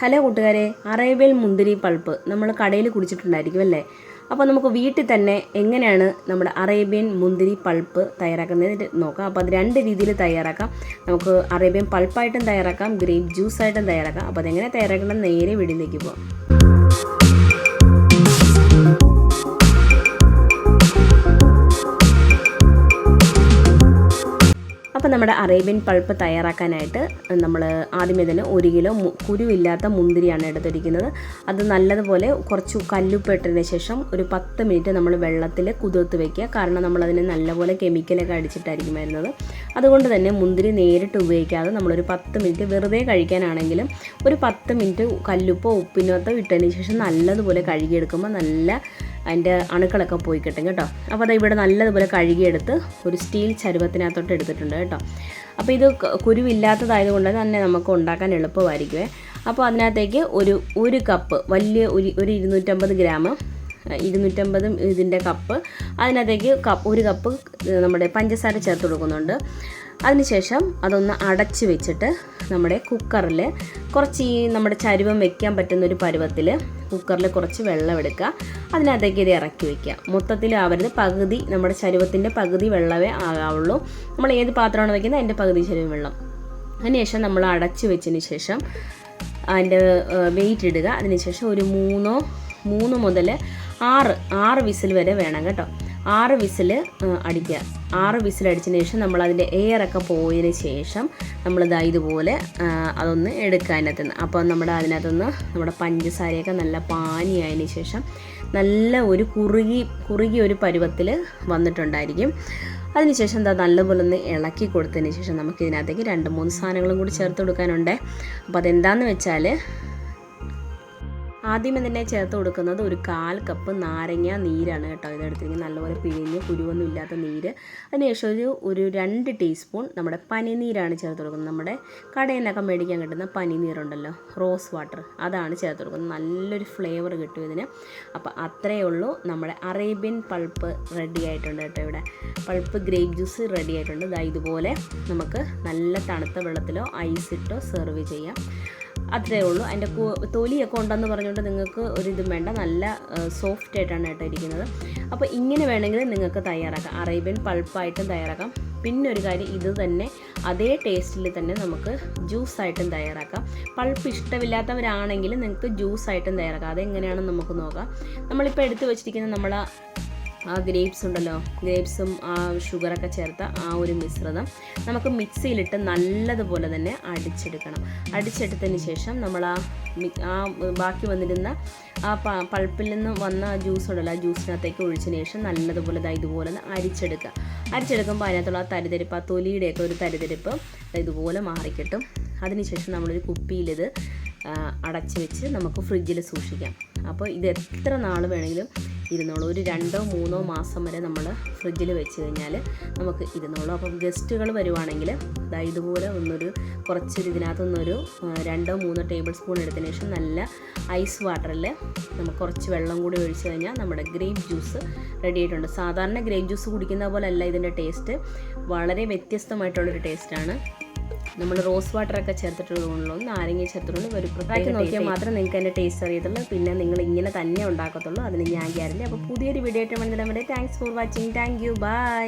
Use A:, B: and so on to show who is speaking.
A: Hello കൂട്ടുകാരെ Arabian മുന്തിരി pulp നമ്മൾ കടയിൽ കുടിച്ചിട്ടുണ്ടായിരിക്കും അല്ലേ? അപ്പോൾ നമുക്ക് വീട്ടിൽ തന്നെ എങ്ങനെയാണ് നമ്മുടെ അറേബ്യൻ മുന്തിരി പൾപ്പ് തയ്യാറാക്കുന്നത് നോക്കാം. അപ്പോൾ അത് രണ്ട് രീതിയിൽ തയ്യാറാക്കാം. നമുക്ക് അറേബ്യൻ പൾപ്പായിട്ടും തയ്യാറാക്കാം ഗ്രേപ്പ് ജ്യൂസായിട്ടും തയ്യാറാക്കാം. അപ്പോൾ അതെങ്ങനെ തയ്യാറാക്കണം? നേരെ വീടിലേക്ക് പോകാം അപ്പോൾ നമ്മുടെ അറേബ്യൻ പൾപ്പ് തയ്യാറാക്കാനായിട്ട് നമ്മൾ ആദ്യമേ തന്നെ ഒരു കിലോ കുരുവില്ലാത്ത മുന്തിരിയാണ് എടുത്തിരിക്കുന്നത്. അത് നല്ലതുപോലെ കുറച്ച് കല്ലുപ്പെട്ടതിന് ശേഷം ഒരു പത്ത് മിനിറ്റ് നമ്മൾ വെള്ളത്തിൽ കുതിർത്ത് വയ്ക്കുക കാരണം നമ്മളതിന് നല്ലപോലെ കെമിക്കലൊക്കെ അടിച്ചിട്ടായിരിക്കും വരുന്നത്. അതുകൊണ്ട് തന്നെ മുന്തിരി നേരിട്ട് ഉപയോഗിക്കാതെ നമ്മളൊരു പത്ത് മിനിറ്റ് വെറുതെ കഴിക്കാനാണെങ്കിലും ഒരു പത്ത് മിനിറ്റ് കല്ലുപ്പോ ഉപ്പിനോത്തോ ഇട്ടതിന് ശേഷം നല്ലതുപോലെ കഴുകിയെടുക്കുമ്പോൾ നല്ല അതിന്റെ അണുക്കളൊക്കെ പോയി കിട്ടും കേട്ടോ. അപ്പോൾ അത് ഇവിടെ നല്ലതുപോലെ കഴുകിയെടുത്ത് ഒരു സ്റ്റീൽ ചരുവത്തിനകത്തോട്ട് എടുത്തിട്ടുണ്ട് കേട്ടോ. അപ്പോൾ ഇത് കുരുവില്ലാത്തതായത് കൊണ്ട് തന്നെ നമുക്ക് ഉണ്ടാക്കാൻ എളുപ്പമായിരിക്കുമേ അപ്പോൾ അതിനകത്തേക്ക് ഒരു ഒരു കപ്പ് വലിയ ഒരു ഒരു ഇരുന്നൂറ്റമ്പത് ഗ്രാം ഇരുന്നൂറ്റമ്പത് ഇതിന്റെ കപ്പ്. അതിനകത്തേക്ക് കപ്പ് ഒരു കപ്പ് നമ്മുടെ പഞ്ചസാര ചേർത്ത് കൊടുക്കുന്നുണ്ട്. അതിനുശേഷം അതൊന്ന് അടച്ച് വെച്ചിട്ട് നമ്മുടെ കുക്കറിൽ കുറച്ച് ഈ നമ്മുടെ ചരുവം വെക്കാൻ പറ്റുന്ന ഒരു പരുവത്തിൽ കുക്കറിൽ കുറച്ച് വെള്ളം എടുക്കുക. അതിനകത്തേക്ക് ഇത് ഇറക്കി വയ്ക്കുക മൊത്തത്തിൽ ആവരുത് പകുതി നമ്മുടെ ചരുവത്തിന്റെ പകുതി വെള്ളമേ ആകാവുള്ളൂ നമ്മൾ ഏത് പാത്രമാണ് വയ്ക്കുന്നത് അതിന്റെ പകുതി ചരുവം വെള്ളം. അതിനുശേഷം നമ്മൾ അടച്ച് വെച്ചതിന് ശേഷം അതിന്റെ വെയിറ്റ് ഇടുക. അതിനുശേഷം ഒരു മൂന്നോ മൂന്ന് മുതൽ ആറ് ആറ് വിസിൽ വരെ വേണം കേട്ടോ. ആറ് വിസിൽ അടിക്കുക. ആറ് വിസിൽ അടിച്ചതിന് ശേഷം നമ്മൾ അതിന്റെ എയറൊക്കെ പോയതിന് ശേഷം നമ്മൾ നമ്മളിതാ ഇതുപോലെ അതൊന്ന് എടുക്കുക അതിനകത്ത് നിന്ന് അപ്പോൾ നമ്മുടെ അതിനകത്തുനിന്ന് നമ്മുടെ പഞ്ചസാരയൊക്കെ നല്ല പാനിയായതിന് ശേഷം നല്ല ഒരു കുറുകി കുറുകിയ ഒരു പരുവത്തിൽ വന്നിട്ടുണ്ടായിരിക്കും. അതിനുശേഷം എന്താ നല്ലപോലെ ഒന്ന് ഇളക്കി കൊടുത്തതിന് ശേഷം നമുക്ക് ഇതിനകത്തേക്ക് രണ്ട് മൂന്ന് സാധനങ്ങളും കൂടി ചേർത്ത് കൊടുക്കാനുണ്ട്. അപ്പോൾ അതെന്താണെന്ന് വെച്ചാൽ ആദ്യമേ തന്നെ ചേർത്ത് കൊടുക്കുന്നത് ഒരു കാൽ കപ്പ് നാരങ്ങ നീരാണ് കേട്ടോ. ഇതെടുത്തിരിക്കുന്നത് നല്ലപോലെ പിഴിഞ്ഞ് കുരുവൊന്നും ഇല്ലാത്ത നീര്. അതിനുശേഷം ഒരു ഒരു രണ്ട് ടീസ്പൂൺ നമ്മുടെ പനിനീരാണ് ചേർത്ത് കൊടുക്കുന്നത്. നമ്മുടെ കടയിൽ നിന്നൊക്കെ മേടിക്കാൻ കിട്ടുന്ന പനിനീരുണ്ടല്ലോ റോസ് വാട്ടർ. അതാണ് ചേർത്ത് കൊടുക്കുന്നത്. നല്ലൊരു ഫ്ലേവർ കിട്ടും ഇതിന്. അപ്പോൾ അത്രയേ ഉള്ളൂ. നമ്മുടെ അറേബ്യൻ പൾപ്പ് റെഡി ആയിട്ടുണ്ട് കേട്ടോ ഇവിടെ. പൾപ്പ് ഗ്രേപ്പ് ജ്യൂസ് റെഡി ആയിട്ടുണ്ട്. ഇതുപോലെ നമുക്ക് നല്ല തണുത്ത വെള്ളത്തിലോ ഐസ് ഇട്ടോ സെർവ് ചെയ്യാം. അത്രേ ഉള്ളൂ. അതിന്റെ തൊലിയൊക്കെ ഉണ്ടെന്ന് പറഞ്ഞുകൊണ്ട് നിങ്ങൾക്ക് ഒരിതും വേണ്ട. നല്ല സോഫ്റ്റ് ആയിട്ടാണ് കേട്ടോ ഇരിക്കുന്നത്. അപ്പോൾ ഇങ്ങനെ വേണമെങ്കിൽ നിങ്ങൾക്ക് തയ്യാറാക്കാം. അറേബ്യൻ പൾപ്പായിട്ടും തയ്യാറാക്കാം. പിന്നെ ഒരു കാര്യം ഇത് തന്നെ അതേ ടേസ്റ്റിൽ തന്നെ നമുക്ക് ജ്യൂസായിട്ടും തയ്യാറാക്കാം. പൾപ്പ് ഇഷ്ടമില്ലാത്തവരാണെങ്കിൽ നിങ്ങൾക്ക് ജ്യൂസായിട്ടും തയ്യാറാക്കാം. അതെങ്ങനെയാണെന്ന് നമുക്ക് നോക്കാം. നമ്മളിപ്പോൾ എടുത്തു വെച്ചിരിക്കുന്ന നമ്മൾ ആ ഗ്രേപ്സ് ഉണ്ടല്ലോ. ഗ്രേപ്സും ആ ഷുഗറൊക്കെ ചേർത്ത ആ ഒരു മിശ്രിതം നമുക്ക് മിക്സിയിലിട്ട് നല്ലതുപോലെ തന്നെ അടിച്ചെടുക്കണം. അടിച്ചെടുത്തതിന് ശേഷം നമ്മൾ ആ ആ ബാക്കി വന്നിരുന്ന ആ പൾപ്പിൽ നിന്ന് വന്ന ജ്യൂസ് ഉണ്ടല്ലോ ആ ജ്യൂസിനകത്തേക്ക് ഒഴിച്ചതിന് ശേഷം നല്ലതുപോലെ ദാ ഇതുപോലെ അരിച്ചെടുക്കുക. അരിച്ചെടുക്കുമ്പോൾ അതിനകത്തുള്ള ആ തരിതരിപ്പ് ആ തൊലിയുടെയൊക്കെ ഒരു തരിതരിപ്പ് ഇതുപോലെ മാറിക്കിട്ടും. അതിനുശേഷം നമ്മളൊരു കുപ്പിയിലിത് അടച്ച് വെച്ച് നമുക്ക് ഫ്രിഡ്ജിൽ സൂക്ഷിക്കാം. അപ്പോൾ ഇത് എത്ര നാൾ വേണമെങ്കിലും ഇരുന്നോളൂ. ഒരു രണ്ടോ മൂന്നോ മാസം വരെ നമ്മൾ ഫ്രിഡ്ജിൽ വെച്ച് കഴിഞ്ഞാൽ നമുക്ക് ഇരുന്നോളൂ. അപ്പം ഗസ്റ്റുകൾ വരുവാണെങ്കിൽ ദാ ഇതുപോലെ ഒന്നൊരു കുറച്ചൊരു ഇതിനകത്തുനിന്നൊരു രണ്ടോ മൂന്നോ ടേബിൾ സ്പൂൺ എടുത്തതിന് ശേഷം നല്ല ഐസ് വാട്ടറിൽ നമുക്ക് കുറച്ച് വെള്ളം കൂടി ഒഴിച്ച് കഴിഞ്ഞാൽ നമ്മുടെ ഗ്രേപ്പ് ജ്യൂസ് റെഡി ആയിട്ടുണ്ട്. സാധാരണ ഗ്രേപ്പ് ജ്യൂസ് കുടിക്കുന്ന പോലെ അല്ല ഇതിന്റെ ടേസ്റ്റ്. വളരെ വ്യത്യസ്തമായിട്ടുള്ളൊരു ടേസ്റ്റാണ്. നമ്മൾ റോസ് വാട്ടർ വാട്ടറൊക്കെ ചേർത്തിട്ടുള്ളതുകൊണ്ടോ നാരങ്ങ ചേർത്തിട്ടുണ്ട്. ഒരു പ്രത്യേകം നോക്കിയാൽ മാത്രമേ നിങ്ങൾക്ക് അതിന്റെ ടേസ്റ്റ് അറിയത്തുള്ളൂ. പിന്നെ നിങ്ങൾ ഇങ്ങനെ തന്നെ ഉണ്ടാക്കത്തുള്ളൂ. അതിന് ഞാൻ ഗ്യാരണ്ടി അപ്പോൾ പുതിയൊരു വീഡിയോ ആയിട്ട് വേണ്ടി നമ്മുടെ thanks for watching thank you bye